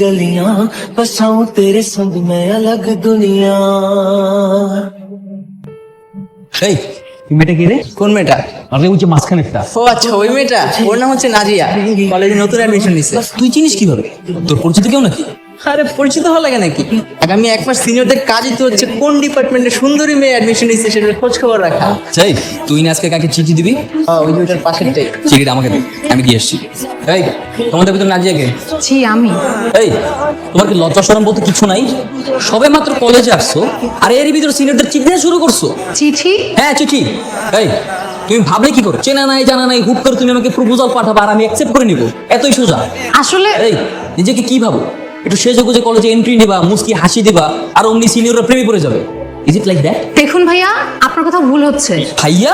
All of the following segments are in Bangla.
गलियां बसाऊं तेरे संग मैं अलग दुनिया এই তুই মেয়েটা কে রে কোন মেয়েটা আরে ওই যে মাঝখানেরটা ও আচ্ছা ওই মেয়েটা ওর নাম হচ্ছে নাজিয়া কলেজে নতুন অ্যাডমিশন নিছে তুই চিনিস কিভাবে তোর পরিচিত কেউ নাকি আরে পরিচিত হওয়া লাগে নাকি? আগামী এক মাস সিনিয়রদের কাজই তো হচ্ছে কোন ডিপার্টমেন্টে সুন্দরী মেয়ে অ্যাডমিশন নিচ্ছে সেটার খোঁজ খবর রাখা। চাই তুই না আজকে কাকে চিঠি দিবি? ও, ওই যে পাশেরটাই। চিঠিটা আমাকে দে আমি দিয়ে এসছি এই তোমাদের ভিতর নাজিয়াকে জি আমি। এই তোমার কি লজ্জা শরম বলতে কিছু নাই? সবে মাত্র কলেজে আসছো আর এর ভিতরে সিনিয়রদের চিঠি শুরু করছ? চিঠি? হ্যাঁ চিঠি। এই তুমি ভাবলে কি করে? চেনা নাই জানা নাই হুট করে তুমি আমাকে প্রপোজাল পাঠাবা আর আমি অ্যাকসেপ্ট করে নিব। এতই সোজা। আসলে এই নিজেকে কি ভাবো? একটু সেজে গুজে কলেজে এন্ট্রি নিবা মুস্কি হাসি দিবা আর অমনি সিনিয়ররা প্রেমে পড়ে যাবে। ইজ ইট লাইক দ্যাট দেখুন ভাইয়া আপনার কথা ভুল হচ্ছে। ভাইয়া?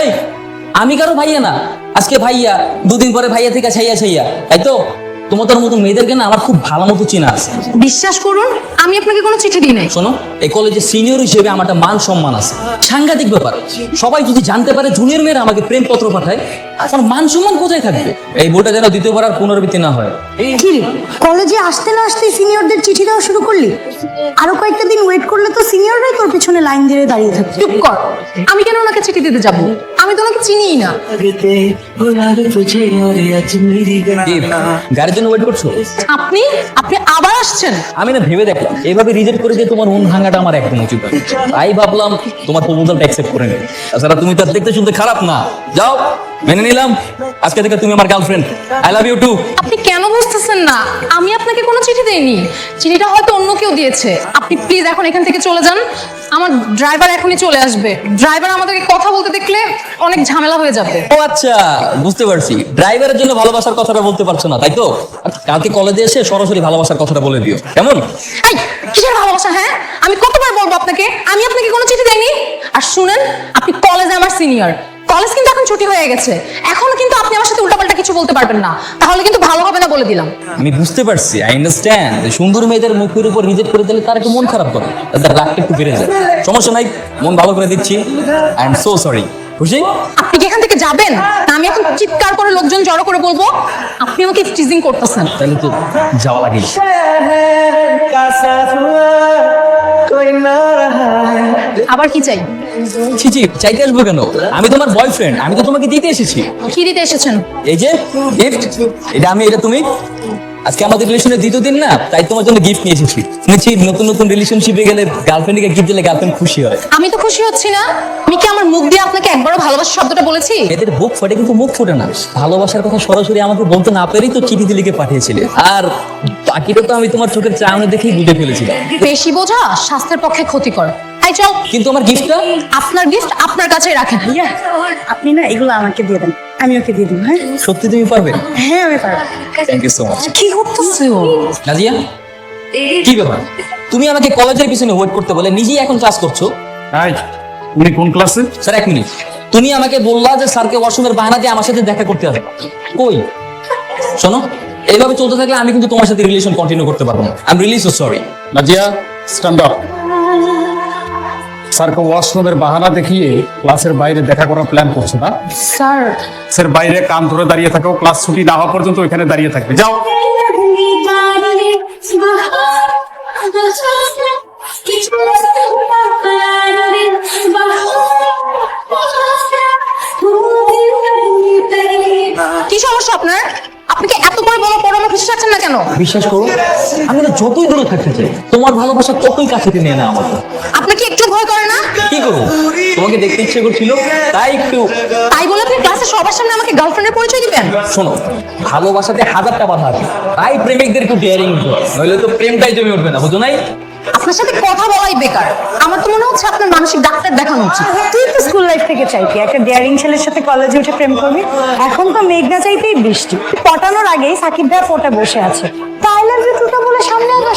এই আমি কারও ভাইয়া না। আজকে ভাইয়া দুদিন পরে ভাইয়া থেকে ছাইয়া ছাইয়া তাই তো? তোমার তোর মতো মেয়েদেরকে না আমার খুব ভালো মতো চেনা আছে। বিশ্বাস করুন আমি আপনাকে কোনো চিঠি দিই নাই। শোনো এই কলেজে সিনিয়র হিসেবে আমার একটা মান সম্মান আছে। সাংঘাতিক ব্যাপার। সবাই যদি জানতে পারে জুনিয়র মেয়েরা আমাকে প্রেম পত্র পাঠায় আমার মান সম্মান কোথায় থাকবে? এই বইটা যেন দ্বিতীয়বার আর পুনরাবৃত্তি না হয়। কি রে? কলেজে আসতে না আসতে সিনিয়রদের চিঠি দেওয়া শুরু করলি? আরও কয়েকটা দিন ওয়েট করলে তো সিনিয়ররাই তোর পিছনে লাইন দিয়ে দাঁড়িয়ে থাকবে। চুপ কর। আমি কেন ওনাকে চিঠি দিতে যাব? তোমাকে চিনিই না। গাড়ির ওয়েট করছ? আপনি? আপনি আবার আসছেন? আমি না ভেবে দেখলাম এইভাবে রিজেক্ট করে দিয়ে তোমার মন ভাঙাটা আমার একদম উচিত। তাই ভাবলাম তোমার প্রপোজালটা অ্যাকসেপ্ট করে নেবে তাছাড়া তুমি দেখতে শুনতে খারাপ না। যাও মেনে নিলাম। আজকে থেকে তুমি আমার girlfriend I love you too আপনি কেন বুঝতেছেন না? আমি আপনাকে কোনো চিঠি দেইনি। চিঠিটা হয়তো অন্য কেউ দিয়েছে। আপনি প্লিজ এখন এখান থেকে চলে যান। আমার ড্রাইভার এখনই চলে আসবে। ড্রাইভার আমাদেরকে কথা বলতে দেখলে অনেক ঝামেলা হয়ে যাবে। ও আচ্ছা বুঝতে পারছি। ড্রাইভারের জন্য ভালোবাসার কথাটা বলতে পারছ না তাই তো? কালকে কলেজে এসে সরাসরি ভালোবাসার কথাটা বলে দিও। কেমন? কিসের ভালোবাসা হ্যাঁ? আমি কতবার বলব আপনাকে? আমি আপনাকে কোনো চিঠি দেইনি? আর শুনেন আপনি কলেজে আমার সিনিয়র কলেজ কিন্তু এখন ছুটি হয়ে গেছে। এখন কিন্তু আপনি আমার সাথে উল্টাপাল্টা কিছু বলতে পারবেন না। তাহলে কিন্তু ভালো হবে না বলে দিলাম। আমি বুঝতে পারছি আই আন্ডারস্ট্যান্ড সুন্দর মেয়েদের মুখের উপর রিজেক্ট করে দিলে তার একটু মন খারাপ করে? তাদের রাগটা একটু বেড়ে যায়। সমস্যা নাই মন ভালো করে দিচ্ছি। আই এম সো সরি খুশি আপনি কি এখান থেকে যাবেন? না আমি এখন চিৎকার করে লোকজন জড়ো করে বলব আপনি আমাকে টিজিং করতেছেন। তাহলে তো যাওয়া লাগে আবার কি চাই? ছি ছি চাইতে আসব কেন? আমি তোমার বয়ফ্রেন্ড আমি তো তোমাকে দিতে এসেছি। কি দিতে এসেছেন? এই যে গিফট এটা আমি এটা তুমি? আজকে আমাদের রিলেশনের দ্বিতীয় দিন না তাই তোমার জন্য গিফট নিয়ে এসেছি। শুনেছি নতুন নতুন রিলেশনশিপে গেলে গার্লফ্রেন্ডকে গিফট দিলে গার্লফ্রেন্ড খুশি হয়। আমি তো খুশি হচ্ছি না। আমি কি আমার মুখ দিয়ে আপনাকে একবারও ভালোবাসা শব্দটা বলেছি? এদের বুক ফটে কিন্তু মুখ ফোটে না। ভালোবাসার কথা সরাসরি আমাকে বলতে না পেরেই তো চিঠি লিখে পাঠিয়েছিলে। আর বাকিটা তো আমি তোমার চোখের চাউনি দেখেই বুঝে ফেলেছিলাম। বেশি বোঝা স্বাস্থ্যের পক্ষে ক্ষতিকর। তাই চল। কিন্তু আমার গিফটটা আপনার গিফট আপনার কাছেই রাখেন। আপনি না এগুলো আমাকে দিয়ে দেন। আমি ওকে দিয়ে দিব হ্যাঁ? সত্যি তুমি পারবে? হ্যাঁ আমি পারব। থ্যাংক ইউ সো মাচ কি করতেছে? ও নাজিয়া কি ব্যাপার? তুমি আমাকে কলেজের পিছনে ওয়েট করতে বলে নিজেই এখন ক্লাস করছ? হাই উনি কোন ক্লাসে স্যার এক মিনিট তুমি আমাকে বললা যে স্যারকে ওয়াশরুমের বাহানা দিয়ে আমার সাথে দেখা করতে আসবে। কই? শোনো এইভাবে চলতে থাকলে আমি কিন্তু তোমার সাথে রিলেশন কন্টিনিউ করতে পারব না। I am really so sorry Nazia stand up স্যারকে ওয়াশরুমের বাহানা দেখিয়ে ক্লাসের বাইরে দেখা করার প্ল্যান করছে না? স্যার। স্যার বাইরে কান ধরে দাঁড়িয়ে থাকো ক্লাস ছুটি না হওয়া পর্যন্ত ওইখানে দাঁড়িয়ে থাকবে। যাও। কি সমস্যা আপনার? আপনি কি এত বড় বড় পড়ানো কিছু চাচ্ছেন না কেন? বিশ্বাস করো আমি না যতই দূরে থাকতে চাই তোমার ভালোবাসা ততই কাছে টেনে না আমার আপনার কি একটু ভয় করে না? কি করব তোমাকে দেখতে ইচ্ছে করছিল তাই একটু তাই বলে আপনি ক্লাসে সবার সামনে আমাকে গার্লফ্রেন্ডের পরিচয় দিবেন? শোনো ভালোবাসাতে হাজারটা বাধা আছে তাই প্রেমিকদের একটু ডেয়ারিং নইলে তো প্রেমটাই জমে উঠবে না বুঝো নাই? আপনার সাথে কথা বলাই বেকার। আমার তো মনে হচ্ছে আপনার মানসিক ডাক্তার দেখানো উচিত। তুই তো স্কুল লাইফ থেকে চাইতি। একটা ডেয়ারিং ছেলের সাথে কলেজে উঠে প্রেম করবি? এখন তো মেঘনা চাইতেই বৃষ্টি। পটানোর আগেই সাকিব ভাই ফোটা বসে আছে। টাইলার ইউ বলে সামনে আবার